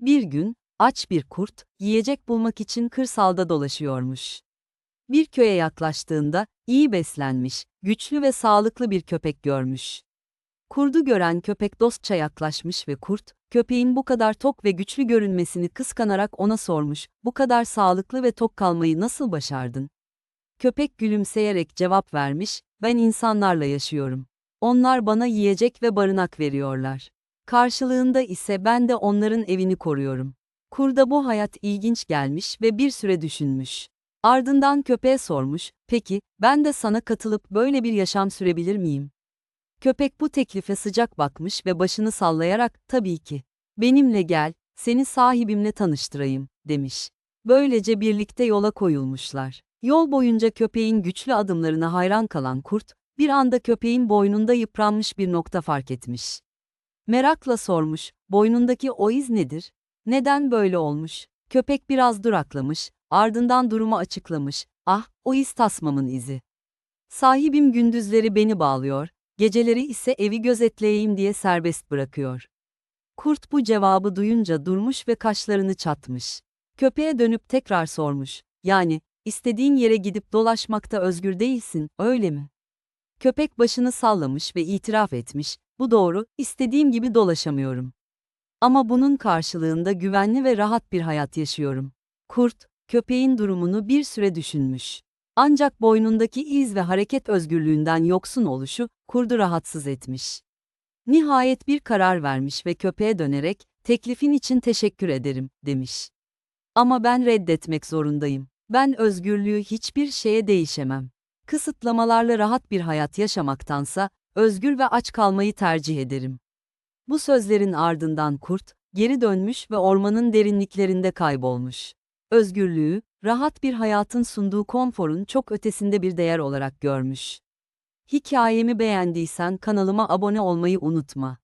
Bir gün, aç bir kurt, yiyecek bulmak için kırsalda dolaşıyormuş. Bir köye yaklaştığında, iyi beslenmiş, güçlü ve sağlıklı bir köpek görmüş. Kurdu gören köpek dostça yaklaşmış ve kurt, köpeğin bu kadar tok ve güçlü görünmesini kıskanarak ona sormuş, bu kadar sağlıklı ve tok kalmayı nasıl başardın? Köpek gülümseyerek cevap vermiş, ben insanlarla yaşıyorum. Onlar bana yiyecek ve barınak veriyorlar. Karşılığında ise ben de onların evini koruyorum. Kurda bu hayat ilginç gelmiş ve bir süre düşünmüş. Ardından köpeğe sormuş, peki, ben de sana katılıp böyle bir yaşam sürebilir miyim? Köpek bu teklife sıcak bakmış ve başını sallayarak, tabii ki. Benimle gel, seni sahibimle tanıştırayım, demiş. Böylece birlikte yola koyulmuşlar. Yol boyunca köpeğin güçlü adımlarına hayran kalan kurt, bir anda köpeğin boynunda yıpranmış bir nokta fark etmiş. Merakla sormuş, boynundaki o iz nedir? Neden böyle olmuş? Köpek biraz duraklamış, ardından durumu açıklamış. Ah, o iz tasmamın izi. Sahibim gündüzleri beni bağlıyor, geceleri ise evi gözetleyeyim diye serbest bırakıyor. Kurt bu cevabı duyunca durmuş ve kaşlarını çatmış. Köpeğe dönüp tekrar sormuş. Yani, istediğin yere gidip dolaşmakta özgür değilsin, öyle mi? Köpek başını sallamış ve itiraf etmiş, bu doğru, istediğim gibi dolaşamıyorum. Ama bunun karşılığında güvenli ve rahat bir hayat yaşıyorum. Kurt, köpeğin durumunu bir süre düşünmüş. Ancak boynundaki iz ve hareket özgürlüğünden yoksun oluşu, kurdu rahatsız etmiş. Nihayet bir karar vermiş ve köpeğe dönerek, teklifin için teşekkür ederim, demiş. Ama ben reddetmek zorundayım. Ben özgürlüğü hiçbir şeye değişemem. Kısıtlamalarla rahat bir hayat yaşamaktansa, özgür ve aç kalmayı tercih ederim. Bu sözlerin ardından kurt, geri dönmüş ve ormanın derinliklerinde kaybolmuş. Özgürlüğü, rahat bir hayatın sunduğu konforun çok ötesinde bir değer olarak görmüş. Hikayemi beğendiysen kanalıma abone olmayı unutma.